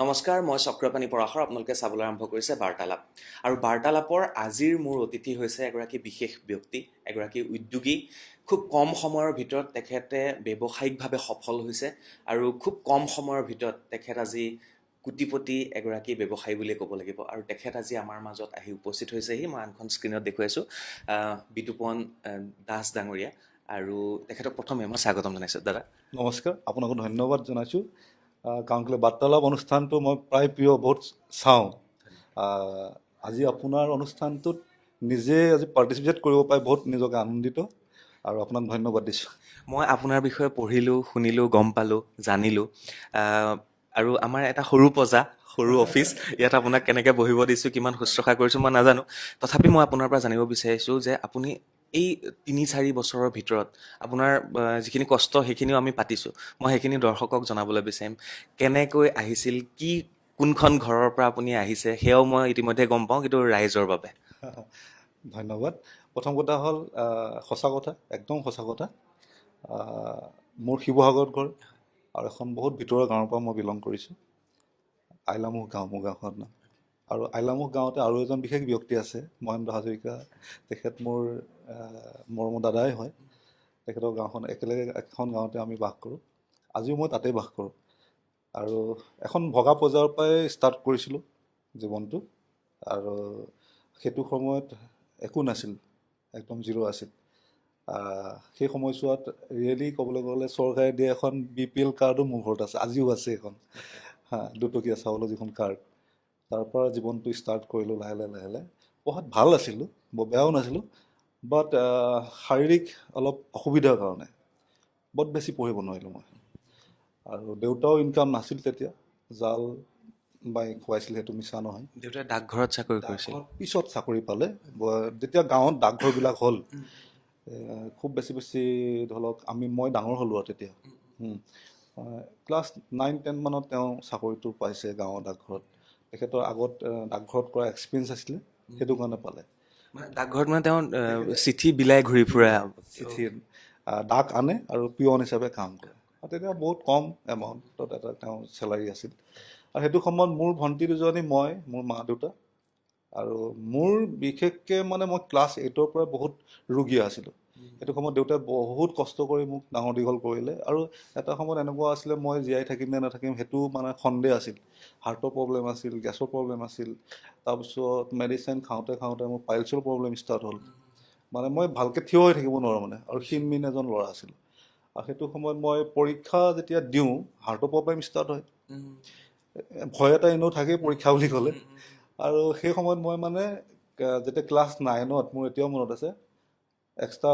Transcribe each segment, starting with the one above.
নমস্কাৰ মই চক্ৰপাণী পৰাশৰ আপোনালোকে চাবলৈ আৰম্ভ কৰিছে বাৰ্তালাপ। আৰু বাৰ্তালাপৰ আজিৰ মোৰ অতিথি হৈছে এগৰাকী বিশেষ ব্যক্তি এগৰাকী উদ্যোগী। খুব কম সময়ৰ ভিতৰত তেখেতে ব্যৱসায়িকভাৱে সফল হৈছে আৰু খুব কম সময়ৰ ভিতৰত তেখেত আজি কোটিপতি এগৰাকী ব্যৱসায়ী বুলিয়ে ক'ব লাগিব। আৰু তেখেত আজি আমাৰ মাজত আহি উপস্থিত হৈছেহি। মই আনখন স্ক্ৰীণত দেখুৱাইছোঁ বিতুপন দাস ডাঙৰীয়া। আৰু তেখেতক প্ৰথমে মই স্বাগতম জনাইছোঁ। দাদা। নমস্কাৰ আপোনাকো ধন্যবাদ জনাইছোঁ। কাৰণ কেলৈ বাৰ্তালাপ অনুষ্ঠানটো মই প্ৰায় প্ৰিয় বহুত চাওঁ। আজি আপোনাৰ অনুষ্ঠানটোত নিজে আজি পাৰ্টিচিপেট কৰিব পাই বহুত নিজকে আনন্দিত আৰু আপোনাক ধন্যবাদ দিছোঁ। মই আপোনাৰ বিষয়ে পঢ়িলোঁ শুনিলোঁ গম পালোঁ জানিলোঁ। আৰু আমাৰ এটা সৰু প্ৰজা সৰু অফিচ ইয়াত আপোনাক কেনেকৈ বহিব দিছোঁ কিমান শুশ্ৰূষা কৰিছোঁ মই নাজানো। তথাপি মই আপোনাৰ পৰা জানিব বিচাৰিছোঁ যে আপুনি এই তিনি চাৰি বছৰৰ ভিতৰত আপোনাৰ যিখিনি কষ্ট সেইখিনিও আমি পাতিছোঁ। মই সেইখিনি দৰ্শকক জনাবলৈ বিচাৰিম। কেনেকৈ আহিছিল কি কোনখন ঘৰৰ পৰা আপুনি আহিছে সেয়াও মই ইতিমধ্যে গম পাওঁ কিন্তু ৰাইজৰ বাবে। ধন্যবাদ। প্ৰথম কথা হ'ল সঁচা কথা একদম সঁচা কথা মোৰ শিৱসাগৰত ঘৰ আৰু এখন বহুত ভিতৰুৱা গাঁৱৰ পৰা মই বিলং কৰিছোঁ। আইলামুখ গাঁও মোৰ গাঁওখনৰ নাম। আৰু আইলামুখ গাঁৱতে আৰু এজন বিশেষ ব্যক্তি আছে মহেন্দ্ৰ হাজৰিকা। তেখেত মোৰ আহ, মৰমৰ দাদাই হয়। তেখেতৰ গাঁওখন একেলগে এখন গাঁৱতে আমি বাস কৰোঁ। আজিও মই তাতেই বাস কৰোঁ। আৰু এখন ভগা পৰ্যায়ৰ পৰাই ষ্টাৰ্ট কৰিছিলোঁ জীৱনটো। আৰু সেইটো সময়ত একো নাছিল একদম জিৰ' আছিল। সেই সময়ছোৱাত ৰিয়েলি ক'বলৈ গ'লে চৰকাৰে দিয়া এখন বি পি এল কাৰ্ডো মোৰ ঘৰত আছে আজিও আছে এখন। হা দুটকীয়া চাউলৰ যিখন কাৰ্ড তাৰ পৰা জীৱনটো ষ্টাৰ্ট কৰিলোঁ লাহে লাহে লাহে লাহে। পঢ়াত ভাল আছিলোঁ বৰ বেয়াও নাছিলোঁ বাট শাৰীৰিক অলপ অসুবিধাৰ কাৰণে। বৰ বেছি পঢ়িব নোৱাৰিলোঁ মই। আৰু দেউতাও ইনকাম নাছিল তেতিয়া জাল বাই খুৱাইছিল সেইটো মিছা নহয়। দেউতাই ডাকঘৰত চাকৰি কৰিছিল। পিছত চাকৰি পালে যেতিয়া গাঁৱত ডাকঘৰবিলাক হ'ল। খুব বেছি বেছি ধৰি লওক আমি মই ডাঙৰ হ'লোঁ আৰু তেতিয়া। ক্লাছ নাইন টেন মানত তেওঁ চাকৰিটো পাইছে গাঁৱৰ ডাকঘৰত। তেখেতৰ আগত ডাকঘৰত কৰা এক্সপিৰিয়েঞ্চ আছিলে সেইটো কাৰণে পালে। মানে ডাকঘৰত মানে তেওঁ চিঠি বিলাই ঘূৰি ফুৰে। চিঠি ডাক আনে আৰু পিয়ন হিচাপে কাম কৰে। আৰু তেতিয়া বহুত কম এমাউণ্টত এটা তেওঁ চেলাৰী আছিল। আৰু সেইটো সময়ত মোৰ ভণ্টি দুজনী মই মোৰ মা দেউতা আৰু মোৰ বিশেষকৈ মানে মই ক্লাছ এইটৰ পৰা বহুত ৰোগীয়া আছিলোঁ। সেইটো সময়ত দেউতাই বহুত কষ্ট কৰি মোক ডাঙৰ দীঘল কৰিলে আৰু এটা সময়ত এনেকুৱা আছিলে মই জীয়াই থাকিম নে নাথাকিম সেইটো মানে সন্দেহ আছিল। হাৰ্টৰ প্ৰব্লেম আছিল গেছৰ প্ৰব্লেম আছিল তাৰপিছত মেডিচিন খাওঁতে খাওঁতে মোৰ পাইলছৰ প্ৰব্লেম ষ্টাৰ্ট হ'ল। মানে মই ভালকৈ থিয় হৈ থাকিব নোৱাৰোঁ মানে আৰু ক্ষীণমিন এজন ল'ৰা আছিলোঁ। আৰু সেইটো সময়ত মই পৰীক্ষা যেতিয়া দিওঁ হাৰ্টৰ প্ৰব্লেম ষ্টাৰ্ট হয়। ভয় এটা এনেও থাকেই পৰীক্ষা বুলি ক'লে। আৰু সেই সময়ত মই মানে যেতিয়া ক্লাছ নাইনত মোৰ এতিয়াও মনত আছে এক্সট্ৰা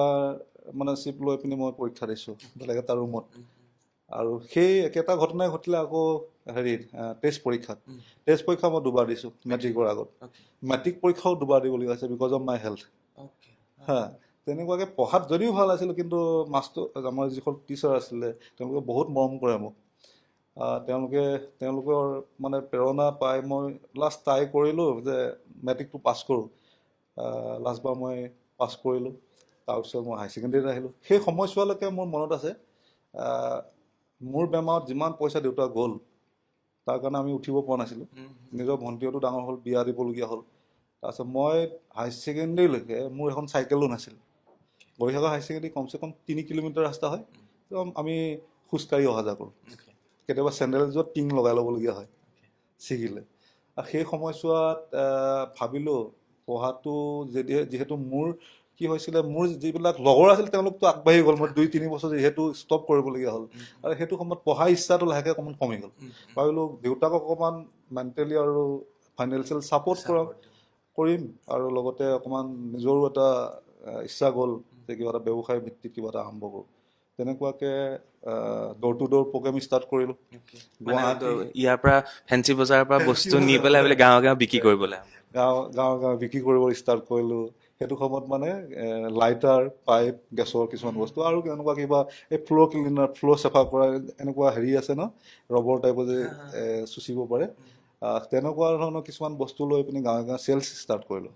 মানে চিপ লৈ পিনি মই পৰীক্ষা দিছোঁ বেলেগ এটা ৰুমত আৰু সেই একেটা ঘটনাই ঘটিলে আকৌ হেৰিত টেষ্ট পৰীক্ষাত। টেষ্ট পৰীক্ষা মই দুবাৰ দিছোঁ মেট্ৰিকৰ আগত। মেট্ৰিক পৰীক্ষাও দুবাৰ দিবলগীয়া হৈছে বিকজ অফ মাই হেল্থ হা তেনেকুৱাকৈ পঢ়াত যদিও ভাল আছিলোঁ কিন্তু মাষ্টৰ আমাৰ যিখন টিচাৰ আছিলে তেওঁলোকে বহুত মৰম কৰে মোক। তেওঁলোকে তেওঁলোকৰ মানে প্ৰেৰণা পাই মই লাষ্ট ট্ৰাই কৰিলোঁ যে মেট্ৰিকটো পাছ কৰোঁ। লাষ্টবাৰ মই পাছ কৰিলোঁ। তাৰপিছত মই হাই ছেকেণ্ডেৰীত আহিলোঁ। সেই সময়ছোৱালৈকে মোৰ মনত আছে মোৰ বেমাৰত যিমান পইচা দেউতা গ'ল তাৰ কাৰণে আমি উঠিব পৰা নাছিলোঁ। নিজৰ ভণ্টিহঁতো ডাঙৰ হ'ল বিয়া দিবলগীয়া হ'ল। তাৰপিছত মই হাই ছেকেণ্ডেৰীলৈকে মোৰ এখন চাইকেলো নাছিল বৰিশাগৰ হাই ছেকেণ্ডেৰী কমচে কম তিনি কিলোমিটাৰ ৰাস্তা হয় তো আমি খোজকাঢ়ি অহা যোৱা কৰোঁ। কেতিয়াবা চেণ্ডেলযোৰত টিং লগাই ল'বলগীয়া হয় ছিগিলে। আৰু সেই সময়ছোৱাত ভাবিলোঁ পঢ়াটো যদি যিহেতু মোৰ কি হৈছিলে মোৰ যিবিলাক লগৰ আছিল তেওঁলোকতো আগবাঢ়ি গ'ল। মই দুই তিনি বছৰ যিহেতু ষ্টপ কৰিবলগীয়া হ'ল। আৰু সেইটো সময়ত পঢ়া ইচ্ছাটো লাহেকৈ অকণমান কমি গ'ল। ভাবিলোঁ দেউতাক অকণমান মেণ্টেলি আৰু ফাইনেন্সিয়েল ছাপৰ্ট কৰক কৰিম। আৰু লগতে অকণমান নিজৰো এটা ইচ্ছা গ'ল যে কিবা এটা ব্যৱসায় ভিত্তিত কিবা এটা আৰম্ভ কৰোঁ। তেনেকুৱাকৈ door to door program start কৰিলোঁ গুৱাহাটী ইয়াৰ পৰা ফেঞ্চি বজাৰৰ পৰা বস্তু নি পেলাই বোলে গাঁৱে গাঁৱে বিক্ৰী কৰিবলৈ গাঁও গাঁৱে গাঁৱে বিক্ৰী কৰিব ষ্টাৰ্ট কৰিলোঁ। সেইটো সময়ত মানে লাইটাৰ পাইপ গেছৰ কিছুমান বস্তু আৰু এনেকুৱা কিবা এই ফ্ল'ৰ ক্লিনাৰ ফ্ল'ৰ চাফা কৰা এনেকুৱা হেৰি আছে ন ৰবৰ টাইপৰ যে চুচিব পাৰে। তেনেকুৱা ধৰণৰ কিছুমান বস্তু লৈ পিনি গাঁৱে গাঁৱে চেলছ ষ্টাৰ্ট কৰিলোঁ।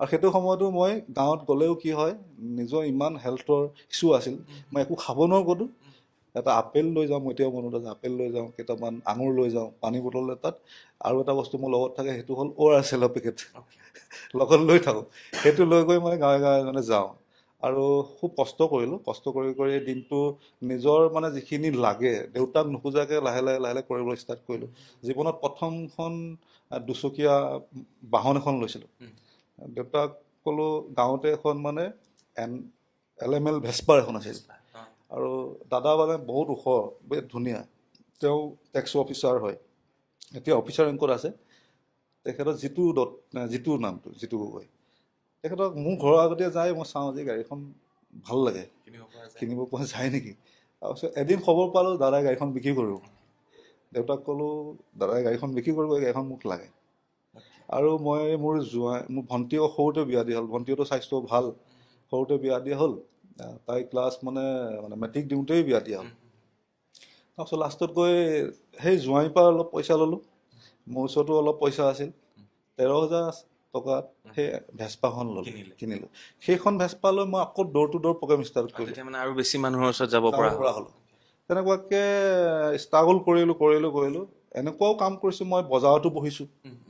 আৰু সেইটো সময়তো মই গাঁৱত গ'লেও কি হয় নিজৰ ইমান হেল্থৰ ইছ্যু আছিল। মই একো খাব নোৱাৰোঁ ক'তো। এটা আপেল লৈ যাওঁ মই এতিয়াও মনত আছে আপেল লৈ যাওঁ কেইটামান আঙুৰ লৈ যাওঁ পানী বটল এটাত আৰু এটা বস্তু মোৰ লগত থাকে সেইটো হ'ল অ' আৰ চেলৰ পেকেট লগত লৈ থাকোঁ। সেইটো লৈ গৈ মানে গাঁৱে গাঁৱে মানে যাওঁ। আৰু খুব কষ্ট কৰিলোঁ। কষ্ট কৰি কৰি দিনটো নিজৰ মানে যিখিনি লাগে দেউতাক নোখোজাকৈ লাহে লাহে লাহে লাহে কৰিবলৈ ষ্টাৰ্ট কৰিলোঁ। জীৱনত প্ৰথমখন দুচকীয়া বাহন এখন লৈছিলোঁ। দেউতাক ক'লোঁ গাঁৱতে এখন মানে এন এল এম এল ভেস্পাৰ এখন আছিল। আৰু দাদা মানে বহুত ওখ বিৰাট ধুনীয়া। তেওঁ টেক্স অফিচাৰ হয়। এতিয়া অফিচাৰ ৰেংকত আছে। তেখেতৰ জিতু দত্ত জিতু নামটো জিতু গগৈ। তেখেতক মোৰ ঘৰৰ আগতে যাই মই চাওঁ যে গাড়ীখন ভাল লাগে। কিনিব পৰা যায়। যায় নেকি? তাৰপিছত এদিন খবৰ পালোঁ দাদাই গাড়ীখন বিক্ৰী কৰিব। দেউতাক ক'লোঁ দাদাই গাড়ীখন বিক্ৰী কৰিব গাড়ীখন মোক লাগে। আৰু মই মোৰ যোৱা মোৰ ভণ্টিও সৰুতে বিয়া দিয়া হ'ল। ভণ্টিওতো স্বাস্থ্য ভাল। সৰুতে বিয়া দিয়া হ'ল। তাই ক্লাছ মানে মানে মেট্ৰিক দিওঁতেই বিয়া দিয়া হ'ল। তাৰপিছত লাষ্টত গৈ সেই জোঁৱাইৰ পৰা অলপ পইচা ল'লোঁ। মোৰ ওচৰতো অলপ পইচা আছিল। তেৰ হাজাৰ টকাত সেই ভেস্পাখন ল'লোঁ কিনিলে। সেইখন ভেস্পা লৈ মই আকৌ door to door program start কৰিলোঁ। মানে আৰু বেছি মানুহৰ ওচৰত যাব পৰা যাব পৰা হ'লোঁ। তেনেকুৱাকৈ ষ্ট্ৰাগল কৰিলোঁ কৰিলোঁ কৰিলোঁ। এনেকুৱাও কাম কৰিছোঁ মই বজাৰতো বহিছোঁ।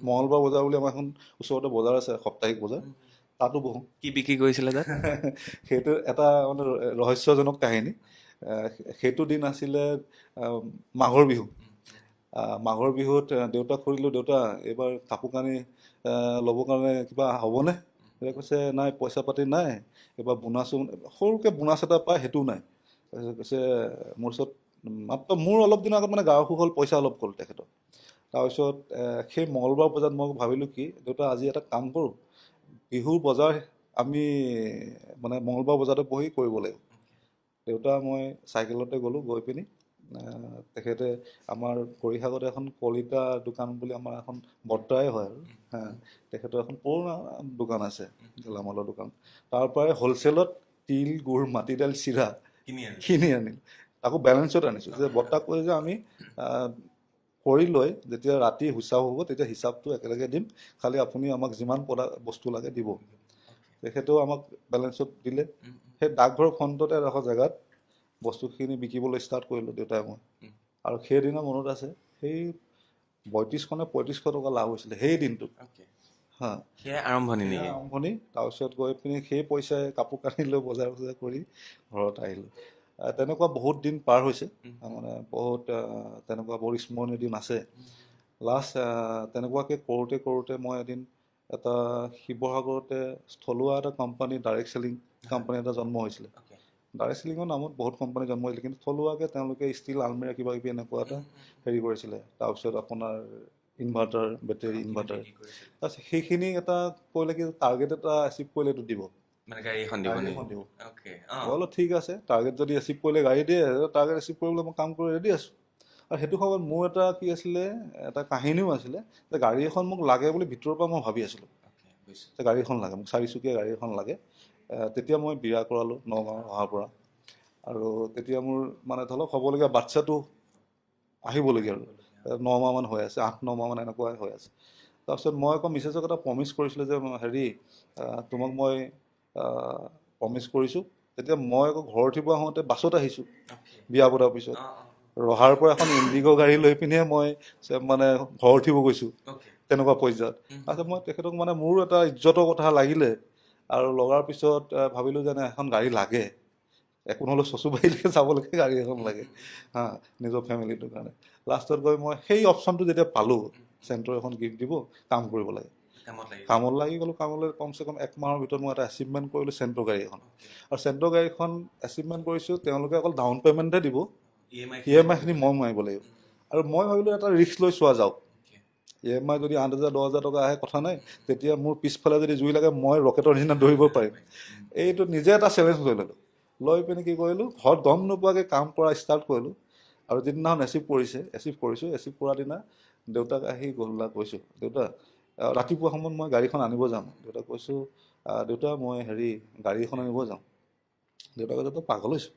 মঙলবাৰ বজাৰ বুলি আমাৰ এখন ওচৰতে বজাৰ আছে সাপ্তাহিক বজাৰ। তাতো বহোঁ। কি বিক্ৰী কৰিছিলে তাত? সেইটো এটা মানে ৰহস্যজনক কাহিনী। সেইটো দিন আছিলে মাঘৰ বিহু। মাঘৰ বিহুত দেউতাক সুধিলোঁ দেউতা এইবাৰ কাপোৰ কানি ল'বৰ কাৰণে কিবা হ'বনে? তেতিয়া কৈছে নাই পইচা পাতি নাই এইবাৰ বোনাছো সৰুকৈ বোনাছ এটা পায় সেইটোও নাই। তাৰপিছত কৈছে মোৰ ওচৰত মাত্ৰ মোৰ অলপ দিনৰ আগত মানে গাৰ অসুখ হ'ল পইচা অলপ গ'ল তেখেতৰ। তাৰপিছত সেই মঙলবাৰ বজাত মই ভাবিলোঁ কি দেউতা আজি এটা কাম কৰোঁ। বিহুৰ বজাৰ আমি মানে মঙলবাৰ বজাৰতে বহি কৰিব লাগিব। দেউতা মই চাইকেলতে গ'লোঁ গৈ পিনি তেখেতে আমাৰ গৰিসাগতে এখন কলিতা দোকান বুলি আমাৰ এখন বৰ্তাই হয় আৰু তেখেতৰ এখন পুৰণা দোকান আছে গেলামালৰ দোকান। তাৰ পৰাই হ'লচেলত তিল গুৰ মাটি দাইল চিৰা কিনি আনি কিনি আনিলোঁ। তাকো বেলেঞ্চত আনিছোঁ যে বৰ্তাক কৈ যে আমি কৰি লৈ যেতিয়া ৰাতি হিচাপ হ'ব তেতিয়া হিচাপটো একেলগে দিম। খালি আপুনি আমাক যিমান প্ৰডাক্ট বস্তু লাগে দিব। তেখেতেও আমাক বেলেঞ্চত দিলে। সেই ডাকঘৰ ফ্ৰণ্টতে এডোখৰ জেগাত বস্তুখিনি বিকিবলৈ ষ্টাৰ্ট কৰিলোঁ দেউতাই মই। আৰু সেইদিনা মনত আছে সেই বয়ত্ৰিছশ নে পঁয়ত্ৰিছশ টকা লাভ হৈছিলে সেই দিনটোত। হা। সেয়াই আৰম্ভণি নেকি? আৰম্ভণি। তাৰপিছত গৈ পিনি সেই পইচাই কাপোৰ কানি লৈ বজাৰ চজাৰ কৰি ঘৰত আহিলোঁ। আহ, তেনেকুৱা বহুত দিন পাৰ হৈছে। মানে বহুত তেনেকুৱা বহুত স্মৰণীয় দিন আছে। লাষ্ট তেনেকুৱাকৈ কৰোঁতে কৰোঁতে মই এদিন এটা শিৱসাগৰতে স্থলুৱা এটা কোম্পানী ডাইৰেক্ট চেলিং কোম্পানী এটা জন্ম হৈছিলে। ডাইৰেক্ট চেলিঙৰ নামত বহুত কোম্পানী জন্ম হৈছিলে কিন্তু থলুৱাকৈ তেওঁলোকে ষ্টিল আলমিৰা কিবা কিবি এনেকুৱা এটা হেৰি কৰিছিলে। তাৰপিছত আপোনাৰ ইনভাৰ্টাৰ বেটেৰী ইনভাৰ্টাৰ তাৰপিছত সেইখিনি এটা কৰিলে কি টাৰ্গেট এটা এচিভ কৰিলে এইটো দিব। মানে দিব দিব। অ'কে বোলো ঠিক আছে টাৰ্গেট যদি এচিভ কৰিলে গাড়ী দিয়ে টাৰ্গেট এচিভ কৰিবলৈ মই কাম কৰি ৰেডি আছোঁ। আৰু সেইটো সময়ত মোৰ এটা কি আছিলে এটা কাহিনীও আছিলে যে গাড়ী এখন মোক লাগে বুলি ভিতৰৰ পৰা মই ভাবি আছিলোঁ। যে গাড়ী এখন লাগে মোক চাৰিচকীয়া গাড়ী এখন লাগে। তেতিয়া মই বিয়া কৰালোঁ নগাঁও অহাৰ পৰা। আৰু তেতিয়া মোৰ মানে ধৰি লওক হ'বলগীয়া বাচ্ছাটো আহিবলগীয়া আৰু। ন মাহমান হৈ আছে আঠ ন মাহমান এনেকুৱাই হৈ আছে। তাৰপিছত মই আকৌ মিছেছক এটা প্ৰমিচ কৰিছিলোঁ যে হেৰি তোমাক মই প্ৰমিচ কৰিছোঁ। তেতিয়া মই আকৌ ঘৰ উঠিব আহোঁতে বাছত আহিছোঁ। বিয়া পতাৰ পিছত। ৰহাৰ পৰা এখন ইণ্ডিগ' গাড়ী লৈ পিনে মই মানে ঘৰ উঠিব গৈছোঁ। তেনেকুৱা পৰ্যায়ত। তাৰপিছত মই তেখেতক মানে মোৰো এটা ইজ্জতৰ কথা লাগিলে আৰু লগাৰ পিছত ভাবিলোঁ যে নাই এখন গাড়ী লাগে। একো নহ'লেও চচুবাৰীলৈকে যাবলৈকে গাড়ী এখন লাগে। হা নিজৰ ফেমিলিটোৰ কাৰণে। লাষ্টত গৈ মই সেই অপশ্যনটো যেতিয়া পালোঁ চেণ্টৰ এখন গিফ্ট দিব কাম কৰিব লাগে। কামত লাগি গ'লোঁ। কামলৈ কমচে কম এক মাহৰ ভিতৰত মই এটা এচিভমেণ্ট কৰিলোঁ চেণ্টৰ গাড়ী এখন। আৰু চেণ্টৰ গাড়ীখন এচিভমেণ্ট কৰিছোঁ তেওঁলোকে অকল ডাউন পে'মেণ্টহে দিব ই এম আই আইখিনি মই মাৰিব লাগিব। আৰু মই ভাবিলোঁ এটা ৰিস্ক লৈ চোৱা যাওক। ই এম আই যদি আঠ হাজাৰ দহ হাজাৰ টকা আহে কথা নাই তেতিয়া মোৰ পিছফালে যদি জুই লাগে মই ৰকেটৰ নিচিনা দৌৰিব পাৰিম। এইটো নিজে এটা চেলেঞ্জ লৈ ল'লোঁ। লৈ পিনে কি কৰিলোঁ ঘৰত গম নোপোৱাকৈ কাম কৰা ষ্টাৰ্ট কৰিলোঁ। আৰু যিদিনাখন এচিভ কৰিছে এচিভ কৰিছোঁ এচিভ কৰা দিনা দেউতাক আহি গধূলা কৈছোঁ দেউতা ৰাতিপুৱা সময়ত মই গাড়ীখন আনিব যাম। দেউতাক কৈছোঁ দেউতা মই হেৰি গাড়ী এখন আনিব যাওঁ দেউতাক কৈছে তই পাগল হৈছোঁ।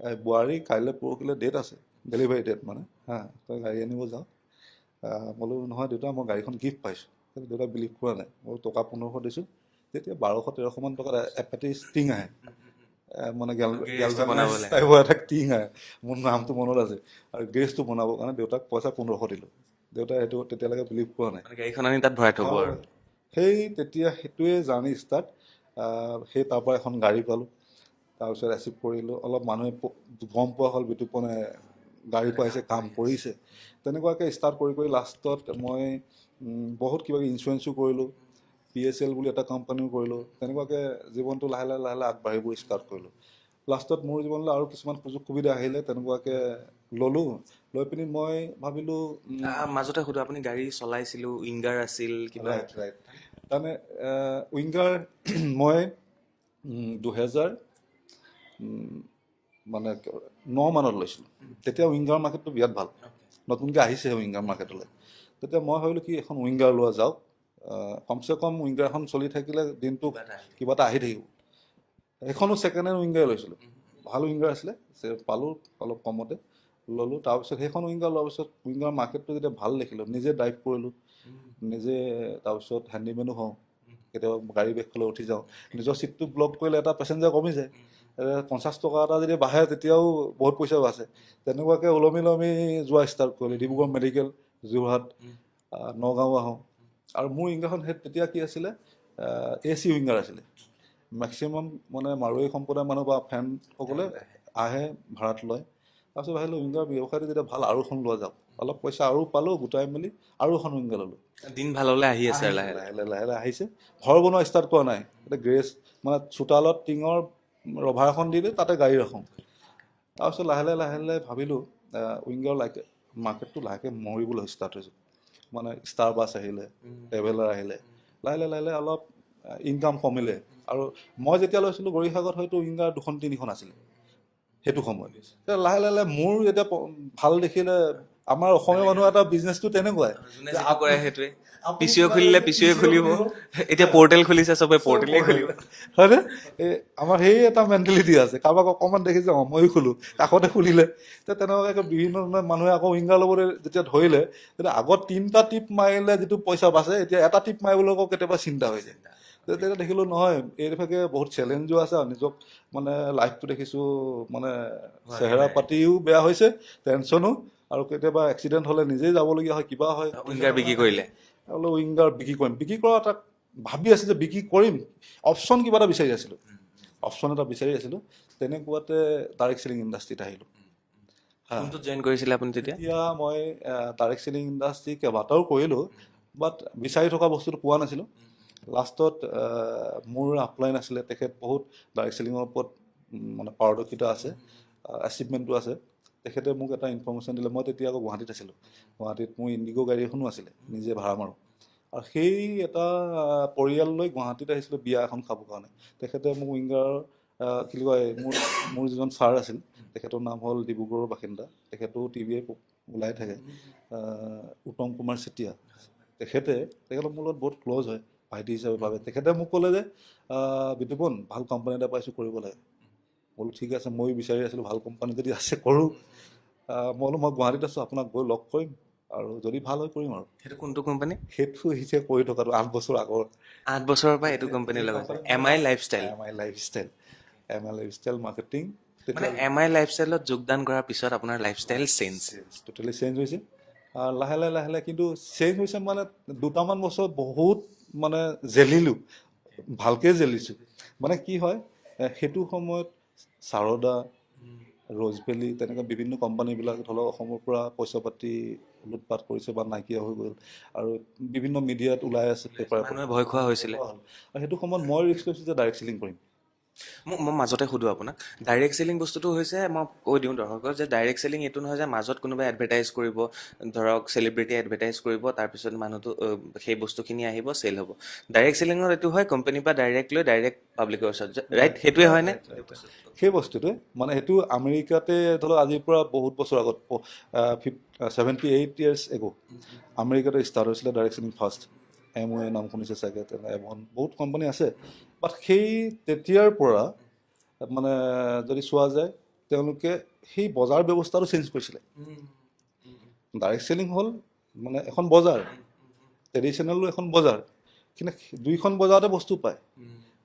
এই বোৱাৰী কাইলৈ পৰহিলৈ ডেট আছে ডেলিভাৰী ডেট মানে হা তই গাড়ী আনিব যাওঁ। বোলো নহয় দেউতা মই গাড়ীখন গিফ্ট পাইছোঁ। কিন্তু দেউতা বিলিভ কৰা নাই। মই টকা পোন্ধৰশ দিছোঁ। তেতিয়া বাৰশ তেৰশমান টকাত এপেটি ষ্টিং আহে। মানে। টাইপৰ এটা টিং আহে। মোৰ নামটো মনত আছে। আৰু গেৰেজটো বনাবৰ কাৰণে দেউতাক পইচা পোন্ধৰশ দিলোঁ। দেউতাই সেইটো তেতিয়ালৈকে বিলিভ কৰা নাই। গাড়ীখন আনি তাত ভৰাই থ'ব আৰু। সেই তেতিয়া সেইটোৱে জাৰ্ণি ষ্টাৰ্ট সেই তাৰ পৰা এখন গাড়ী পালোঁ তাৰপিছত এচিভ কৰিলোঁ অলপ মানুহে গম পোৱা হ'ল বিতুপনে গাড়ী পাইছে কাম কৰিছে। তেনেকুৱাকৈ ষ্টাৰ্ট কৰি কৰি লাষ্টত মই বহুত কিবা কিবি ইঞ্চুৰেঞ্চো কৰিলোঁ পি এছ এল বুলি এটা কোম্পানীও কৰিলোঁ তেনেকুৱাকৈ জীৱনটো লাহে লাহে লাহে লাহে আগবাঢ়িব ষ্টাৰ্ট কৰিলোঁ। লাষ্টত মোৰ জীৱনলৈ আৰু কিছুমান সুযোগ সুবিধা আহিলে তেনেকুৱাকৈ ল'লোঁ। লৈ পিনি মই ভাবিলোঁ মাজতে সুধো আপুনি গাড়ী চলাইছিলো উইংগাৰ আছিল কিবা। তাৰমানে উইংগাৰ মই দুহেজাৰ মানে ন মানত লৈছিলোঁ। তেতিয়া উইংগাৰ মাৰ্কেটটো বিৰাট ভাল। নতুনকৈ আহিছে উইংগাৰ মাৰ্কেটলৈ। তেতিয়া মই ভাবিলোঁ কি এখন উইংগাৰ লোৱা যাওক। কমচে কম উইংগাৰখন চলি থাকিলে দিনটো কিবা এটা আহি থাকিব। সেইখনো ছেকেণ্ড হেণ্ড উইংগাৰ লৈছিলোঁ। ভাল উইংগাৰ আছিলে পালোঁ অলপ কমতে। ল'লোঁ তাৰপিছত সেইখন উইংগাৰ লোৱাৰ পিছত উইংগাৰ মাৰ্কেটটো যেতিয়া ভাল দেখিলোঁ নিজে ড্ৰাইভ কৰিলোঁ নিজে তাৰপিছত হেণ্ডিমেনো হওঁ কেতিয়াবা গাড়ী বেগফালে উঠি যাওঁ নিজৰ ছিটটো ব্লক কৰিলে এটা পেচেঞ্জাৰ কমি যায়। পঞ্চাছ টকা এটা যদি বাঢ়ে তেতিয়াও বহুত পইচা বাচে তেনেকুৱাকৈ ওলমি ওলমি যোৱা ষ্টাৰ্ট কৰিলোঁ ডিব্ৰুগড় মেডিকেল যোৰহাট নগাঁও আহোঁ। আৰু মোৰ উইংগাৰখন সেই তেতিয়া কি আছিলে এ চি উইংগাৰ আছিলে। মেক্সিমাম মানে মাৰোৱাৰী সম্প্ৰদায়ৰ মানুহ বা ফেনসকলে আহে ভাড়াত লয়। তাৰপিছত ভাবিলোঁ উইংগাৰ ব্যৱসায়টো যেতিয়া ভাল আৰু এখন লোৱা যাওক। অলপ পইচা আৰু পালোঁ গোটাই মেলি আৰু এখন উইংগাৰ ল'লোঁ। দিন ভাললৈ আহি আছে লাহে লাহে। লাহে লাহে লাহে আহিছে। ঘৰ বনোৱা ষ্টাৰ্ট কৰা নাই। এতিয়া গ্ৰেছ মানে চোতালত টিঙৰ ৰভাৰ এখন দিলে তাতে গাড়ী ৰাখোঁ। তাৰপিছত লাহে লাহে লাহে লাহে ভাবিলোঁ উইংগাৰ লাহেকৈ মাৰ্কেটটো লাহেকৈ মৰিবলৈ ষ্টাৰ্ট হৈছে। মানে ষ্টাৰ বাছ আহিলে ট্ৰেভেলাৰ আহিলে। লাহে লাহে লাহে লাহে অলপ ইনকাম কমিলে। আৰু মই যেতিয়া লৈছিলোঁ গৰিসাগত হয়তো উইংগাৰ দুখন তিনিখন আছিলে। সেইটো এতিয়া লাহে লাহে মোৰ যেতিয়া প- ভালো দেখিলে আমাৰ অসমীয়া মানুহ এটা বিজনেছটো তেনেকুৱাই। সেইটোৱে। পিচিঅ খুলিলে পিচিঅ খুলিব। এতিয়া পৰ্টেল খুলিছে চবে পৰ্টেলে খুলিব। হয়নে? এই আমাৰ সেই এটা মেণ্টেলিটি আছে। কাৰোবাক অকণমান দেখি যাওঁ ময়ো খোলোঁ। কাষতে খুলিলে। তেতিয়া তেনেকুৱাকৈ বিভিন্ন ধৰণৰ মানুহে আকৌ উইংগাৰ ল'বলৈ যেতিয়া ধৰিলে তেতিয়া আগত তিনিটা টিপ মাৰিলে যিটো পইচা বাচে এতিয়া এটা টিপ মাৰিবলৈ আকৌ কেতিয়াবা চিন্তা হৈ যায়। তেতিয়া দেখিলোঁ নহয় এইভাগে বহুত চেলেঞ্জো আছে আৰু নিজক মানে লাইফটো দেখিছোঁ মানে চেহেৰা পাতিও বেয়া হৈছে টেনশ্যনো আৰু কেতিয়াবা এক্সিডেণ্ট হ'লে নিজেই যাবলগীয়া হয় কিবা হয়। উইংগাৰ বিক্ৰী কৰিলে। অলপ উইংগাৰ বিক্ৰী কৰিম। বিক্ৰী কৰা এটা ভাবি আছোঁ যে বিক্ৰী কৰিম অপশ্যন কিবা এটা বিচাৰি আছিলোঁ। অপশ্যন এটা বিচাৰি আছিলোঁ তেনেকুৱাতে ডাইৰেক্ট চেলিং ইণ্ডাষ্ট্ৰীত আহিলোঁ। হা। জইন কৰিছিলে আপুনি তেতিয়া? এতিয়া মই ডাইৰেক্ট চেলিং ইণ্ডাষ্ট্ৰী কেইবাটাও কৰিলোঁ বাট বিচাৰি থকা বস্তুটো পোৱা নাছিলোঁ। লাষ্টত মোৰ আপলাইন আছিলে তেখেত বহুত ডাইৰেক্ট চেলিঙৰ ওপৰত মানে পাৰদৰ্শিতা আছে এচিভমেণ্টটো আছে। তেখেতে মোক এটা ইনফৰ্মেশ্যন দিলে মই তেতিয়া আকৌ গুৱাহাটীত আছিলোঁ। গুৱাহাটীত মোৰ ইণ্ডিগ' গাড়ী এখনো আছিলে নিজে ভাড়া মাৰোঁ। আৰু সেই এটা পৰিয়াল লৈ গুৱাহাটীত আহিছিলোঁ বিয়া এখন খাবৰ কাৰণে। তেখেতে মোক উইংগাৰ কি কয় মোৰ মোৰ যিজন ছাৰ আছিল তেখেতৰ নাম হ'ল ডিব্ৰুগড়ৰ বাসিন্দা। তেখেতো টিভিয়ে ওলাই থাকে উত্তম কুমাৰ চেতিয়া। তেখেতে তেখেতৰ মোৰ লগত বহুত ক্ল'জ হয়। ভাইটি হিচাপে ভাবে তেখেতে মোক ক'লে যে বিতুপন ভালো কোম্পানী এটা পাইছোঁ কৰিব লাগে। বোলো ঠিক আছে ময়ো বিচাৰি আছিলোঁ ভালো কোম্পানী যদি আছে কৰোঁ। মই বোলো মই গুৱাহাটীত আছোঁ আপোনাক গৈ লগ কৰিম আৰু যদি ভালো হয় কৰিম আৰু। সেইটো কোনটো কোম্পানী সেইটো হৈছে কৰি থকাটো আঠ বছৰ আগৰ। আঠ বছৰৰ পৰা এইটো কোম্পানীৰ লগত M I lifestyle M I life style M I life style marketing মানে এম আই লাইফষ্টাইলত যোগদান কৰাৰ পিছত আপোনাৰ লাইফষ্টাইল চেঞ্জ টোটেলি চেঞ্জ হৈছে। লাহে লাহে লাহে লাহে কিন্তু চেঞ্জ হৈছে মানে দুটামান বছৰ বহুত মানে জেলিলোঁ ভালকৈ জেলিছোঁ। মানে কি হয় সেইটো সময়ত চাৰদা ৰ'জভেলি তেনেকৈ বিভিন্ন কোম্পানীবিলাক ধৰি লওক অসমৰ পৰা পইচা পাতি লুটপাট কৰিছে বা নাইকিয়া হৈ গ'ল আৰু বিভিন্ন মিডিয়াত ওলাই আছে পেপাৰে ভয় খোৱা হৈছিলে। আৰু সেইটো সময়ত মই ৰিস্ক লৈছোঁ যে ডাইৰেক্ট চেলিং কৰিম। মোক মই মাজতে সুধো আপোনাক। ডাইৰেক্ট চেলিং বস্তুটো হৈছে মই কৈ দিওঁ দৰ্শকক যে ডাইৰেক্ট চেলিং এইটো নহয় যে মাজত কোনোবাই এডভাৰটাইজ কৰিব ধৰক চেলিব্ৰিটি এডভাৰটাইজ কৰিব তাৰপিছত মানুহটো সেই বস্তুখিনি আহিব চেল হ'ব। ডাইৰেক্ট চেলিঙত এইটো হয় কোম্পানীৰ পৰা ডাইৰেক্ট লৈ ডাইৰেক্ট পাব্লিকৰ ওচৰত ৰাইট সেইটোৱে হয়নে? সেই বস্তুটোৱে মানে সেইটো আমেৰিকাতে ধৰি লওক আজিৰ পৰা বহুত বছৰ আগত ছেভেণ্টি এইট ইয়াৰ্ছ এগো আমেৰিকাতে ষ্টাৰ্ট হৈছিলে direct selling first Amway নাম শুনিছে চাগে তেনে এমন বহুত কোম্পানী আছে। বাট সেই তেতিয়াৰ পৰা মানে যদি চোৱা যায় তেওঁলোকে সেই বজাৰ ব্যৱস্থাটো চেঞ্জ কৰিছিলে। ডাইৰেক্ট চেলিং হ'ল মানে এখন বজাৰ। ট্ৰেডিশ্যনেলো এখন বজাৰ। কিন্তু দুইখন বজাৰতে বস্তু পায়।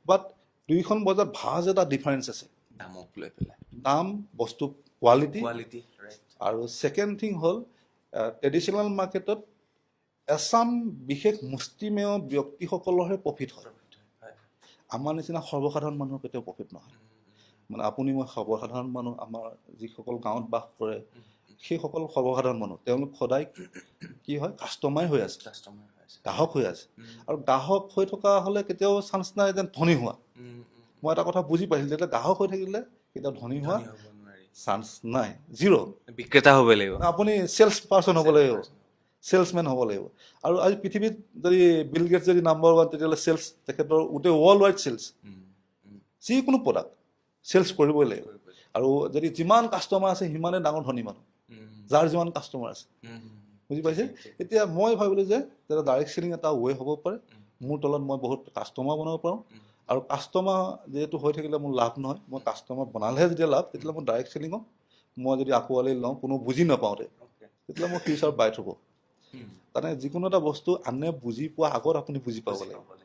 বাট দুইখন বজাৰত ভাজ এটা ডিফাৰেঞ্চ আছে। দামক লৈ পেলাই। দাম বস্তু কোৱালিটি কোৱালিটি আৰু ছেকেণ্ড থিং হ'ল ট্ৰেডিশ্যনেল মাৰ্কেটত এছাম বিশেষ মুষ্টিমেয় ব্যক্তিসকলৰহে প্ৰফিট হয়। আমাৰ নিচিনা সৰ্বসাধাৰণ মানুহৰ কেতিয়াও প্ৰফিট নহয়। মানে আপুনি মই সৰ্বসাধাৰণ মানুহ আমাৰ যিসকল গাঁৱত বাস কৰে সেইসকল সৰ্বসাধাৰণ মানুহ। তেওঁলোক সদায় কি হয়? কাষ্টমাৰ হৈ আছে। গ্ৰাহক হৈ আছে। আৰু গ্ৰাহক হৈ থকা হ'লে কেতিয়াও চান্স নাই যেন ধনী হোৱা। মই এটা কথা বুজি পাইছিলোঁ তেতিয়া গ্ৰাহক হৈ থাকিলে কেতিয়াও ধনী হোৱা চান্স নাই। জিৰ' বিক্ৰেতা হ'ব লাগিব। আপুনি চেলছ পাৰ্চন হ'ব লাগিব। চেলছমেন হ'ব লাগিব। আৰু আজি পৃথিৱীত যদি বিল গেটছ যদি নাম্বাৰ ওৱান তেতিয়াহ'লে চেলছ তেখেতৰ গোটেই ৱৰ্ল্ড ৱাইড চেলছ যিকোনো প্ৰডাক্ট চেলছ কৰিবই লাগিব। আৰু যদি যিমান কাষ্টমাৰ আছে সিমানে ডাঙৰ ধনী মানুহ। যাৰ যিমান কাষ্টমাৰ আছে। বুজি পাইছে? এতিয়া মই ভাবিলোঁ যে তেতিয়া ডাইৰেক্ট চেলিং এটা ৱে হ'ব পাৰে। মোৰ তলত মই বহুত কাষ্টমাৰ বনাব পাৰোঁ। আৰু কাষ্টমাৰ যিহেতু হৈ থাকিলে মোৰ লাভ নহয়। মই কাষ্টমাৰ বনালেহে যেতিয়া লাভ তেতিয়াহ'লে মই ডাইৰেক্ট চেলিঙক মই যদি আঁকোৱালি লওঁ কোনো বুজি নাপাওঁতে. তেতিয়াহ'লে মোৰ ফিউচাৰ ব্ৰাইট হ'ব। তাৰমানে যিকোনো এটা বস্তু আনে বুজি পোৱা আগত আপুনি বুজি পাব লাগিব।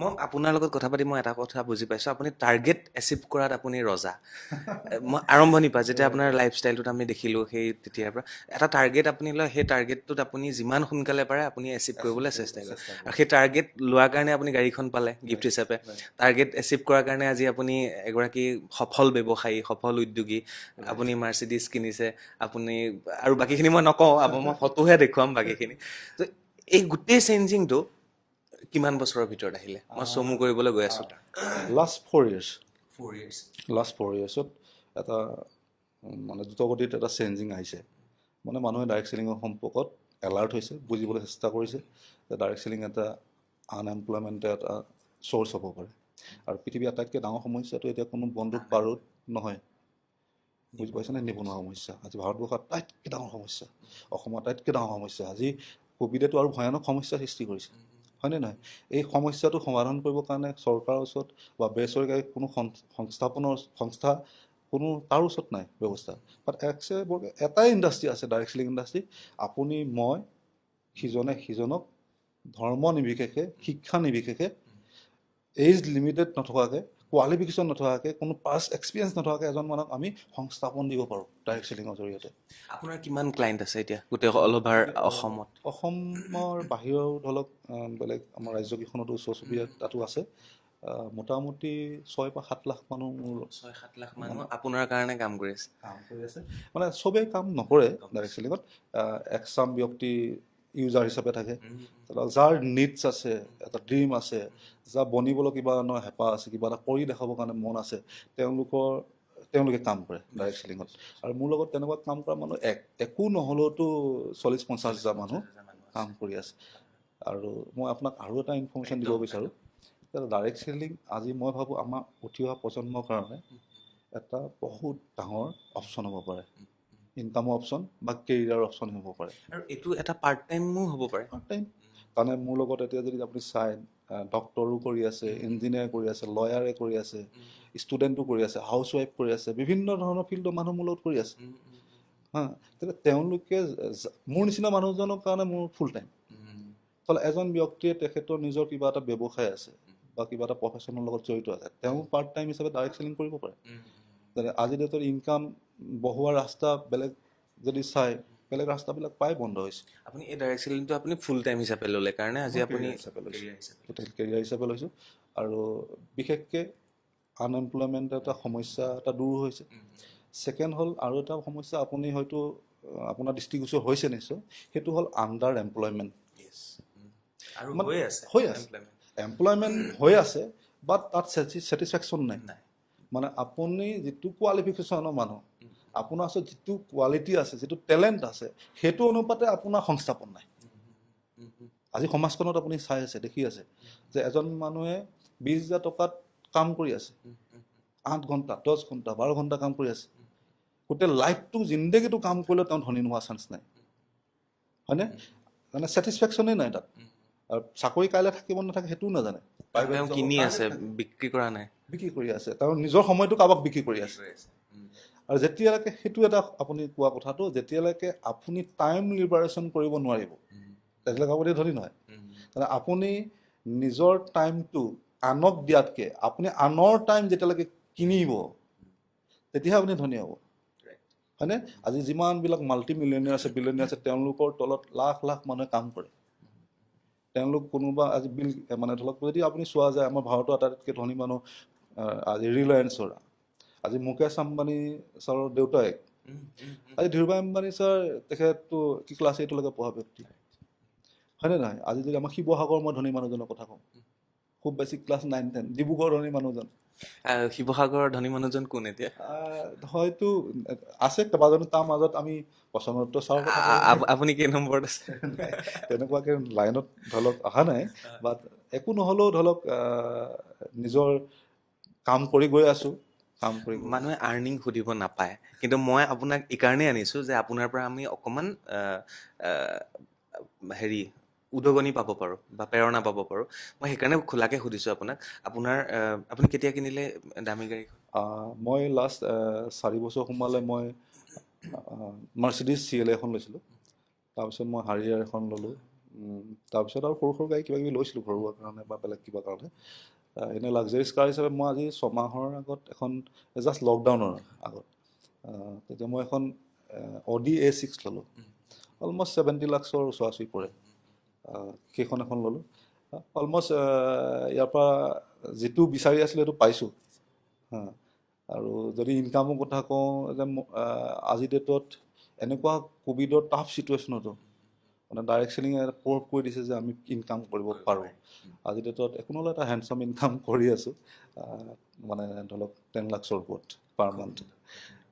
মই আপোনাৰ লগত কথা পাতি মই এটা কথা বুজি পাইছোঁ। আপুনি টাৰ্গেট এচিভ কৰাত আপুনি ৰজা। মই আৰম্ভণিৰ পৰা যেতিয়া আপোনাৰ লাইফষ্টাইলটোত আমি দেখিলোঁ সেই তেতিয়াৰ পৰা। এটা টাৰ্গেট আপুনি লয় সেই টাৰ্গেটটোত আপুনি যিমান সোনকালে পাৰে আপুনি এচিভ কৰিবলৈ চেষ্টা কৰে আৰু সেই টাৰ্গেট লোৱাৰ কাৰণে আপুনি গাড়ীখন পালে গিফ্ট হিচাপে। টাৰ্গেট এচিভ কৰাৰ কাৰণে আজি আপুনি এগৰাকী সফল ব্যৱসায়ী সফল উদ্যোগী। আপুনি মাৰ্চিডিজ কিনিছে আপুনি আৰু বাকীখিনি মই নকওঁ মই ফটোহে দেখুৱাম বাকীখিনি। তো এই গোটেই চেঞ্জিংটো কিমান বছৰৰ ভিতৰত আহিলে? মই চমু কৰিবলৈ গৈ আছোঁ। Last four years four years last four ইয়েৰ্ছত এটা মানে দ্ৰুতগতিত এটা চেঞ্জিং আহিছে। মানে মানুহে ডাইৰেক্ট চেলিঙৰ সম্পৰ্কত এলাৰ্ট হৈছে বুজিবলৈ চেষ্টা কৰিছে যে ডাইৰেক্ট চেলিং এটা আনএমপ্লয়মেণ্টে এটা চ'ৰ্চ হ'ব পাৰে। আৰু পৃথিৱীৰ আটাইতকৈ ডাঙৰ সমস্যাটো এতিয়া কোনো বন্দুক বাৰুদ নহয়। বুজি পাইছেনে? নিবনুৱা সমস্যা। আজি ভাৰতবৰ্ষৰ আটাইতকৈ ডাঙৰ সমস্যা। অসমৰ আটাইতকৈ ডাঙৰ সমস্যা। আজি ক'ভিডেতো আৰু ভয়ানক সমস্যাৰ সৃষ্টি কৰিছে। হয়নে নহয় এই সমস্যাটো সমাধান কৰিবৰ কাৰণে চৰকাৰৰ ওচৰত বা বেচৰকাৰী কোনো সংস্থাপনৰ সংস্থা কোনো তাৰ ওচৰত নাই ব্যৱস্থা। বাট এক্সে এটাই ইণ্ডাষ্ট্ৰি আছে ডাইৰেক্ট চেলিং ইণ্ডাষ্ট্ৰি আপুনি মই সিজনে সিজনক ধৰ্ম নিৰ্বিশেষে শিক্ষা নিৰ্বিশেষে এইজ লিমিটেড নথকাকৈ কোৱালিফিকেশ্যন নথকাকৈ কোনো পাষ্ট এক্সপিৰিয়েঞ্চ নথকাকৈ এজন মানুহক আমি সংস্থাপন দিব পাৰোঁ ডাইৰেক্ট চেলিঙৰ জৰিয়তে। আপোনাৰ কিমান ক্লাইণ্ট আছে এতিয়া? গোটেই অল অভাৰ অসমত? অসমৰ বাহিৰৰ ধৰি লওক বেলেগ আমাৰ ৰাজ্যকেইখনতো ওচৰ চুবুৰীয়া তাতো আছে। মোটামুটি ছয় বা সাত লাখ মানুহ মোৰ ছয় সাত লাখ মানুহ আপোনাৰ কাৰণে কাম কৰি আছে। কাম কৰি আছে। মানে চবেই কাম নকৰে ডাইৰেক্ট চেলিঙত এক্সাম ব্যক্তি ইউজাৰ হিচাপে থাকে। যাৰ নিডছ আছে এটা ড্ৰিম আছে যাৰ বনিবলৈ কিবা ন হেঁপাহ আছে কিবা এটা কৰি দেখাবৰ কাৰণে মন আছে তেওঁলোকৰ তেওঁলোকে কাম কৰে ডাইৰেক্ট চেলিঙত আৰু মোৰ লগত তেনেকুৱা কাম কৰা মানুহ এক একো নহ'লেওতো চল্লিছ পঞ্চাছ হাজাৰ মানুহ কাম কৰি আছে। আৰু মই আপোনাক আৰু এটা ইনফৰ্মেশ্যন দিব বিচাৰোঁ। ডাইৰেক্ট চেলিং আজি মই ভাবোঁ আমাৰ উঠি অহা প্ৰজন্মৰ কাৰণে এটা বহুত ডাঙৰ অপশ্যন হ'ব পাৰে। ইনকামৰ অপশ্যন বা কেৰিয়াৰ অপশ্যন হ'ব পাৰে। আৰু এইটো এটা পাৰ্ট টাইমো হ'ব পাৰে। পাৰ্ট টাইম তাৰমানে মোৰ লগত এতিয়া যদি আপুনি চাই ডক্টৰো কৰি আছে ইঞ্জিনিয়াৰ কৰি আছে লয়াৰে কৰি আছে ষ্টুডেণ্টো কৰি আছে হাউচ ৱাইফ কৰি আছে বিভিন্ন ধৰণৰ ফিল্ডৰ মানুহ মোৰ লগত কৰি আছে। হা তেতিয়া তেওঁলোকে মোৰ নিচিনা মানুহজনৰ কাৰণে মোৰ ফুল টাইম ফলে এজন ব্যক্তিয়ে তেখেতৰ নিজৰ কিবা এটা ব্যৱসায় আছে বা কিবা এটা প্ৰফেশ্যনৰ লগত জড়িত আছে তেওঁ পাৰ্ট টাইম হিচাপে ডাইৰেক্ট চেলিং কৰিব পাৰে। যেনে আজি ডেটত ইনকাম বহোৱা ৰাস্তা বেলেগ যদি চাই বেলেগ ৰাস্তাবিলাক প্ৰায় বন্ধ হৈছে। আপুনি এই ডাইৰেক্ট চেলিংটো আপুনি ফুল টাইম হিচাপে ল'লে কাৰণে আজি আপুনি হিচাপে লৈছোঁ। টোটেল কেৰিয়াৰ হিচাপে লৈছোঁ। আৰু বিশেষকৈ আনএমপ্লয়মেণ্ট এটা সমস্যা এটা দূৰ হৈছে। ছেকেণ্ড হ'ল আৰু এটা সমস্যা আপুনি হয়তো আপোনাৰ দৃষ্টিগোচৰ হৈছে নিশ্চয়। সেইটো হ'ল আণ্ডাৰ এমপ্লয়মেণ্ট. আৰু মানে হৈ আছে। এমপ্লয়মেণ্ট হৈ আছে বাট তাত ছেটিছফেকশ্যন নাই। নাই। মানে আপুনি যিটো কোৱালিফিকেশ্যনৰ মানুহ আপোনাৰ ওচৰত যিটো কোৱালিটি আছে যিটো টেলেণ্ট আছে সেইটো অনুপাতে আপোনাৰ সংস্থাপন নাই। আজি সমাজখনত আপুনি চাই আছে দেখি আছে যে এজন মানুহে বিছ হাজাৰ টকাত কাম কৰি আছে। আঠ ঘণ্টা দহ ঘণ্টা বাৰ ঘণ্টা কাম কৰি আছে। গোটেই লাইফটো জিন্দেগীটো কাম কৰিলেও তেওঁ ধনী নোহোৱা চান্স নাই। হয়নে? মানে ছেটিছফেকশ্যনেই নাই তাত। আৰু চাকৰি কাইলৈ থাকিব নাথাকে সেইটোও নাজানে। কিনি আছে। বিক্ৰী কৰা নাই। বিক্ৰী কৰি আছে। তেওঁ নিজৰ সময়টো কাৰোবাক বিক্ৰী কৰি আছে। আৰু যেতিয়ালৈকে সেইটো এটা আপুনি কোৱা কথাটো যেতিয়ালৈকে আপুনি টাইম লিবাৰেশ্যন কৰিব নোৱাৰিব। তেতিয়ালৈকে আপুনি ধনী নহয়। আপুনি নিজৰ টাইমটো আনক দিয়াতকৈ আপুনি আনৰ টাইম যেতিয়ালৈকে কিনিব তেতিয়াহে আপুনি ধনী হ'ব। হয়নে? আজি যিমানবিলাক মাল্টি মিলিয়নিয়াৰ আছে বিলিয়নিয়াৰ আছে তেওঁলোকৰ তলত লাখ লাখ মানুহে কাম কৰে। তেওঁলোক কোনোবা আজি বিল মানে ধৰক যদি আপুনি চোৱা যায় আমাৰ ভাৰতৰ আটাইতকৈ ধনী মানুহ আজি ৰিলায়েন্সৰ আজি মুকেশ আম্বানী ছাৰৰ দেউতাক আজি ধীৰুভাই আম্বানী ছাৰ তেখেতটো কি ক্লাছ এইটলৈকে পঢ়া ব্যক্তি? হয়নে নহয়? আজি যদি আমাৰ শিৱসাগৰ মই ধনী মানুহজনৰ কথা কওঁ। খুব বেছি ক্লাছ নাইন টেন ডিব্ৰুগড় ধনী মানুহজন। শিৱসাগৰৰ ধনী মানুহজন কোন এতিয়া? হয়তো আছে কেইবাজনো তাৰ মাজত আমি আ- আ- আপুনি কেই নম্বৰত আছে? তেনেকুৱাকে লাইনত ধৰি লওক অহা নাই। বাট একো নহ'লেও ধৰি লওক নিজৰ কাম কৰি গৈ আছোঁ। কাম কৰি মানুহে আৰ্নিং সুধিব নাপায়। কিন্তু মই আপোনাক এইকাৰণেই আনিছোঁ যে আপোনাৰ পৰা আমি অকণমান হেৰি উদগনি পাব পাৰোঁ বা প্ৰেৰণা পাব পাৰোঁ। মই সেইকাৰণে খোলাকৈ সুধিছোঁ আপোনাক। আপোনাৰ আপুনি কেতিয়া কিনিলে দামী গাড়ীখন মই লাষ্ট চাৰি বছৰ সোমালে মই মাৰ্চিডিজ চি এল এখন লৈছিলোঁ। তাৰপিছত মই হাৰিয়াৰ এখন ল'লোঁ। তাৰপিছত আৰু সৰু সৰু গাড়ী কিবা কিবি লৈছিলোঁ ঘৰুৱা কাৰণে বা বেলেগ কিবা কাৰণে। এনেই লাক্সাৰিজ কাৰ হিচাপে মই আজি ছমাহৰ আগত এখন জাষ্ট লকডাউনৰ আগত তেতিয়া মই এখন অডি এ ছিক্স ল'লোঁ। অলমষ্ট ছেভেণ্টি লাক্সৰ ওচৰা ওচৰি পৰে সেইখন এখন ল'লোঁ। অলমষ্ট ইয়াৰ পৰা যিটো বিচাৰি আছিলোঁ সেইটো পাইছোঁ। আৰু যদি ইনকামৰ কথা কওঁ যে আজিৰ ডেটত এনেকুৱা ক'ভিডৰ টাফ চিটুৱেশ্যনতো মানে ডাইৰেক্ট চেলিঙে প্ৰুভ কৰি দিছে যে আমি ইনকাম কৰিব পাৰোঁ। আজিৰ ডেটত একো নহ'লে এটা হেণ্ডচাম ইনকাম কৰি আছোঁ। মানে ধৰি লওক টেন লাক্সৰ ওপৰত পাৰ মান্থ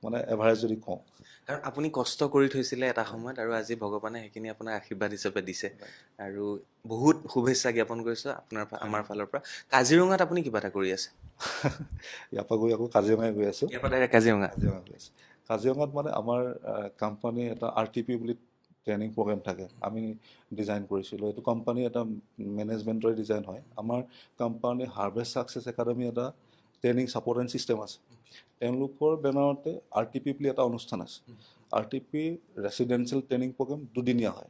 মানে এভাৰেজ যদি কওঁ। কাৰণ আপুনি কষ্ট কৰি থৈছিলে এটা সময়ত আৰু আজি ভগৱানে সেইখিনি আপোনাক আশীৰ্বাদ হিচাপে দিছে। আৰু বহুত শুভেচ্ছা জ্ঞাপন কৰিছোঁ আপোনাৰ আমাৰ ফালৰ পৰা। কাজিৰঙাত আপুনি কিবা এটা কৰি আছে? ইয়াৰ পৰা গৈ আকৌ কাজিৰঙাই গৈ আছোঁ। ইয়াৰ পৰা ডাইৰেক্ট কাজিৰঙা। কাজিৰঙা গৈ আছোঁ। কাজিৰঙাত মানে আমাৰ কোম্পানী এটা আৰ টি পি বুলি ট্ৰেইনিং প্ৰগ্ৰেম থাকে। আমি ডিজাইন কৰিছিলোঁ। এইটো কোম্পানী এটা মেনেজমেণ্টৰে ডিজাইন হয়। আমাৰ কোম্পানী হাৰ্ভেষ্ট ছাকচেছ একাডেমি এটা ট্ৰেইনিং ছাপৰ্ট এণ্ড ছিষ্টেম আছে। তেওঁলোকৰ বেনাৰতে আৰ টি পি বুলি এটা অনুষ্ঠান আছে। R T P residential training program দুদিনীয়া হয়।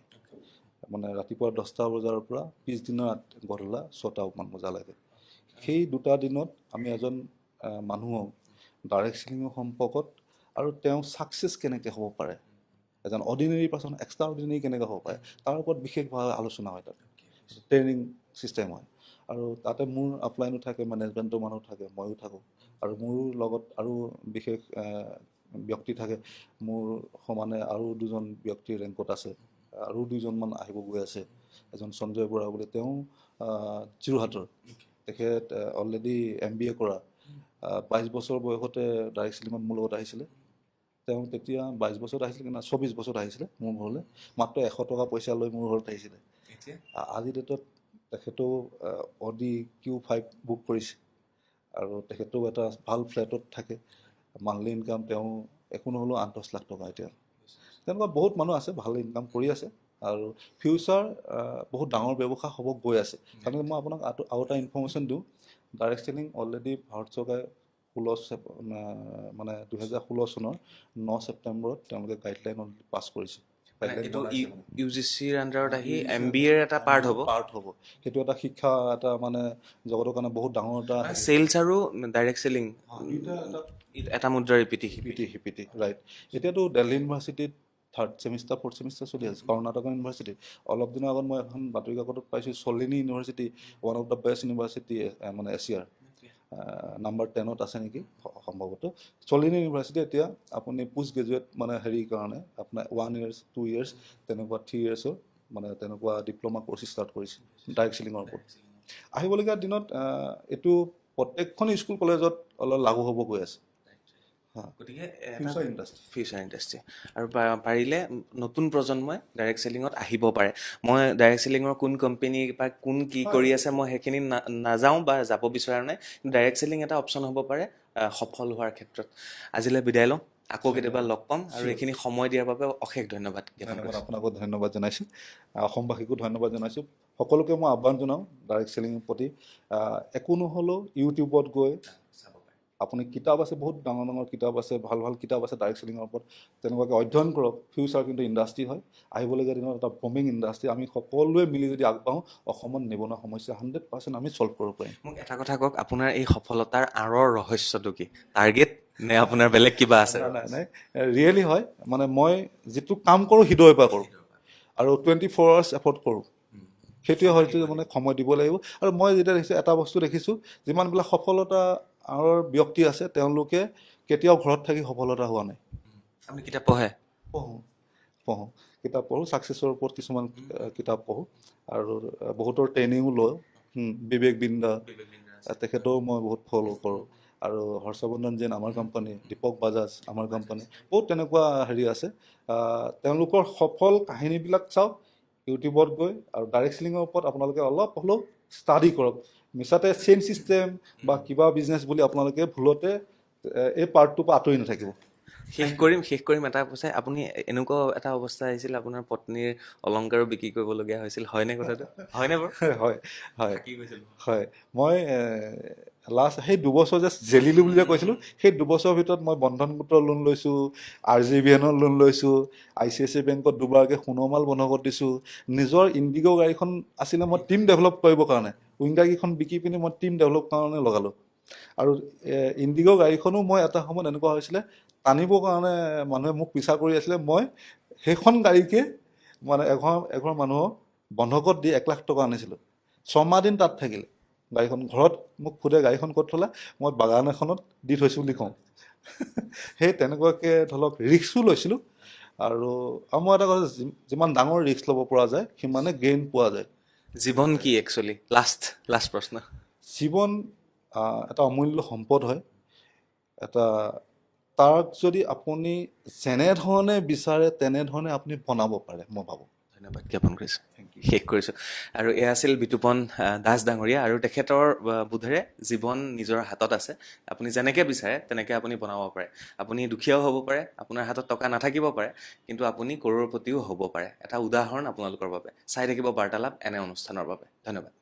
মানে ৰাতিপুৱা দহটা বজাৰ পৰা পিছদিনা গধূলা ছটামান বজালৈকে। সেই দুটা দিনত আমি এজন মানুহক ডাইৰেক্ট চেলিঙৰ সম্পৰ্কত আৰু তেওঁ ছাকচেছ কেনেকৈ হ'ব পাৰে এজন অৰ্ডিনেৰী পাৰ্চন এক্সট্ৰা অৰ্ডিনেৰী কেনেকৈ হ'ব পাৰে তাৰ ওপৰত বিশেষভাৱে আলোচনা হয় তাত। ট্ৰেইনিং ছিষ্টেম হয়। আৰু তাতে মোৰ আপলাইনো থাকে মেনেজমেণ্টৰ মানুহ থাকে ময়ো থাকোঁ। আৰু মোৰ লগত আৰু বিশেষ ব্যক্তি থাকে। মোৰ সমানে আৰু দুজন ব্যক্তি ৰেংকত আছে আৰু দুজনমান আহিব গৈ আছে। এজন সঞ্জয় বৰা বুলি তেওঁ যোৰহাটৰ। তেখেত অলৰেডি এম বি এ কৰা। বাইছ বছৰ বয়সতে ডাইৰেক্ট চিলিঙত মোৰ লগত আহিছিলে। তেওঁ তেতিয়া বাইছ বছৰত আহিছিলে কিনা চৌবিছ বছৰত আহিছিলে মোৰ ঘৰলৈ। মাত্ৰ এশ টকা পইচা লৈ মোৰ ঘৰত আহিছিলে। আজিৰ ডেটত তেখেতেও অডি কিউ ফাইভ বুক কৰিছে। আৰু তেখেতেও এটা ভাল ফ্লেটত থাকে। মান্থলি ইনকাম তেওঁ একো নহ'লেও আঠ দহ লাখ টকা এতিয়া। তেনেকুৱা বহুত মানুহ আছে ভাল ইনকাম কৰি আছে। আৰু ফিউচাৰ বহুত ডাঙৰ ব্যৱসায় হ'ব গৈ আছে। কাৰণ মই আপোনাক আৰু এটা ইনফৰ্মেশ্যন দিওঁ। ডাইৰেক্ট চেলিং অলৰেডি ভাৰত চৰকাৰে ষোল্ল মানে দুহেজাৰ ষোল্ল চনৰ ন ছেপ্টেম্বৰত তেওঁলোকে গাইডলাইন পাছ কৰিছে। এইটো। ইউ জি চিৰ আণ্ডাৰত আহি এম বি এৰ এটা পাৰ্ট হ'ব। পাৰ্ট হ'ব। সেইটো এটা শিক্ষা এটা মানে জগতৰ কাৰণে বহুত ডাঙৰ এটা চেলছ আৰু ডাইৰেক্ট চেলিং এটা মুদ্ৰাৰ ৰিপিটি শিপিটি শিপিটি ৰাইট এতিয়াতো দিল্লী ইউনিভাৰ্চিটিত থাৰ্ড ছেমিষ্টাৰ ফ'ৰ্থ ছেমিষ্টাৰ চলি আছে কৰ্ণাটকা ইউনিভাৰ্চিটিত। অলপ দিনৰ আগত মই এখন বাতৰি কাকতত পাইছোঁ চলিনী university one of the best university মানে এছিয়াৰ। নাম্বাৰ টেনত আছে নেকি? সম্ভৱতঃ। চলিনী ইউনিভাৰ্চিটি এতিয়া আপুনি পোষ্ট গ্ৰেজুৱেট মানে হেৰিৰ কাৰণে আপোনাৰ ওৱান ইয়াৰ্ছ টু ইয়াৰ্ছ তেনেকুৱা থ্ৰী ইয়াৰ্ছৰ মানে তেনেকুৱা ডিপ্ল'মা কৰ্চ ষ্টাৰ্ট কৰিছে ডাইৰেক্ট চেলিঙৰ ওপৰত। আহিবলগীয়া দিনত এইটো প্ৰত্যেকখন স্কুল কলেজত অলপ লাগু হ'ব গৈ আছে। গতিকে ফিউচাৰ ইণ্ডাষ্ট্ৰী ফিউচাৰ ইণ্ডাষ্ট্ৰি আৰু পাৰিলে নতুন প্ৰজন্মই ডাইৰেক্ট চেলিঙত আহিব পাৰে। মই ডাইৰেক্ট চেলিঙৰ কোন কোম্পেনী বা কোন কি কৰি আছে মই সেইখিনি না- নাযাওঁ বা যাব বিচৰা নাই। ডাইৰেক্ট চেলিং এটা অপশ্যন হ'ব পাৰে সফল হোৱাৰ ক্ষেত্ৰত। আজিলৈ বিদায় লওঁ। আকৌ কেতিয়াবা লগ পাম আৰু এইখিনি সময় দিয়াৰ বাবে অশেষ ধন্যবাদ ধন্যবাদ। আপোনাকো ধন্যবাদ জনাইছোঁ। অসমবাসীকো ধন্যবাদ জনাইছোঁ। সকলোকে মই আহ্বান জনাওঁ ডাইৰেক্ট চেলিঙৰ প্ৰতি। একো নহ'লেও ইউটিউবত গৈ আপুনি কিতাপ আছে বহুত ডাঙৰ ডাঙৰ কিতাপ আছে ভালো ভালো কিতাপ আছে ডাইৰেক্ট চেলিঙৰ ওপৰত। তেনেকুৱাকৈ অধ্যয়ন কৰক। ফিউচাৰ কিন্তু ইণ্ডাষ্ট্ৰি হয়। আহিবলগীয়া দিনত এটা বমিং ইণ্ডাষ্ট্ৰি আমি সকলোৱে মিলি যদি আগবাঢ়োঁ অসমত নিবনুৱা সমস্যা হাণ্ড্ৰেড পাৰ্চেণ্ট আমি ছল্ভ কৰিব পাৰিম। মোক এটা কথা কওক আপোনাৰ এই সফলতাৰ আঁৰৰ ৰহস্যটো কি? টাৰ্গেট নে আপোনাৰ বেলেগ কিবা আছে? নাই নাই ৰিয়েলি হয় মানে মই যিটো কাম কৰোঁ হৃদয়ৰ পৰা কৰোঁ। আৰু টুৱেণ্টি ফ'ৰ আৱাৰ্ছ এফৰ্ট কৰোঁ। সেইটোৱে হয়তো মানে সময় দিব লাগিব। আৰু মই যেতিয়া দেখিছোঁ এটা বস্তু দেখিছোঁ যিমানবিলাক সফলতা ব্যক্তি আছে তেওঁলোকে কেতিয়াও ঘৰত থাকি সফলতা হোৱা নাই। আপুনি কিতাপ পঢ়ে? পঢ়োঁ পঢ়োঁ। কিতাপ পঢ়োঁ ছাকচেছৰ ওপৰত কিছুমান কিতাপ পঢ়োঁ। আৰু বহুতৰ ট্ৰেইনিঙো লওঁ। বিবেক বিন্দা আহ, তেখেতৰো মই বহুত ফ'ল' কৰোঁ। আৰু হৰ্ষবৰ্ধন জৈন আমাৰ কোম্পানী দীপক বাজাজ আমাৰ কোম্পানী বহুত তেনেকুৱা হেৰি আছে। তেওঁলোকৰ সফল কাহিনীবিলাক চাওক ইউটিউবত গৈ আৰু ডাইৰেক্ট চেলিঙৰ ওপৰত আপোনালোকে অলপ হ'লেও ষ্টাডি কৰক। মিছাতে চেইন ছিষ্টেম বা কিবা বিজনেছ বুলি আপোনালোকে ভুলতে এই পাৰ্টটোৰ পৰা আঁতৰি নাথাকিব। শেষ কৰিম শেষ কৰিম এটা কৈছে আপুনি এনেকুৱা এটা অৱস্থা আহিছিল আপোনাৰ পত্নীৰ অলংকাৰো বিক্ৰী কৰিবলগীয়া হৈছিল। হয়নে কথাটো? হয়নে বাৰু হয়। হয় হয় মই লাষ্ট সেই দুবছৰ যে জেলিলো বুলি যে কৈছিলোঁ সেই দুবছৰৰ ভিতৰত মই বন্ধন গোটৰ লোন লৈছোঁ আৰ জি বি এনৰ লোন লৈছোঁ I C I C I বেংকত দুবাৰকৈ সোণৰ মাল বন্ধকত দিছোঁ নিজৰ ইণ্ডিগ' গাড়ীখন আছিলে মই টিম ডেভেলপ কৰিবৰ কাৰণে উইংগাৰকেইখন বিকি পিনি মই টিম ডেভেলপ কাৰণে লগালোঁ। আৰু ইণ্ডিগ' গাড়ীখনো মই এটা সময়ত এনেকুৱা হৈছিলে টানিবৰ কাৰণে মানুহে মোক পিছা কৰি আছিলে মই সেইখন গাড়ীকে মানে এঘৰ এঘৰ মানুহক বন্ধকত দি এক লাখ টকা আনিছিলোঁ। ছমাহ দিন তাত থাকিলে। গাড়ীখন ঘৰত মোক সোধে গাড়ীখন ক'ত থ'লা? মই বাগান এখনত দি থৈছোঁ বুলি কওঁ। সেই তেনেকুৱাকৈ ধৰক ৰিক্সো লৈছিলোঁ। আৰু আৰু মই এটা কথা যিমান ডাঙৰ ৰিক্স ল'ব পৰা যায় সিমানে গেইন পোৱা যায়। জীৱন কি একচুৱেলি লাষ্ট লাষ্ট প্ৰশ্ন। জীৱন এটা অমূল্য সম্পদ হয়। এটা তাক যদি আপুনি যেনেধৰণে বিচাৰে তেনেধৰণে আপুনি বনাব পাৰে মই ভাবোঁ। ধন্যবাদ জ্ঞাপন কৰিছোঁ। শেষ কৰিছোঁ। আৰু এয়া আছিল বিতুপন দাস ডাঙৰীয়া আৰু তেখেতৰ বোধেৰে জীৱন নিজৰ হাতত আছে। আপুনি যেনেকৈ বিচাৰে তেনেকৈ আপুনি বনাব পাৰে। আপুনি দুখীয়াও হ'ব পাৰে আপোনাৰ হাতত টকা নাথাকিব পাৰে কিন্তু আপুনি কৰ'ৰপতিও হ'ব পাৰে। এটা উদাহৰণ আপোনালোকৰ বাবে। চাই থাকিব বাৰ্তালাপ এনে অনুষ্ঠানৰ বাবে। ধন্যবাদ।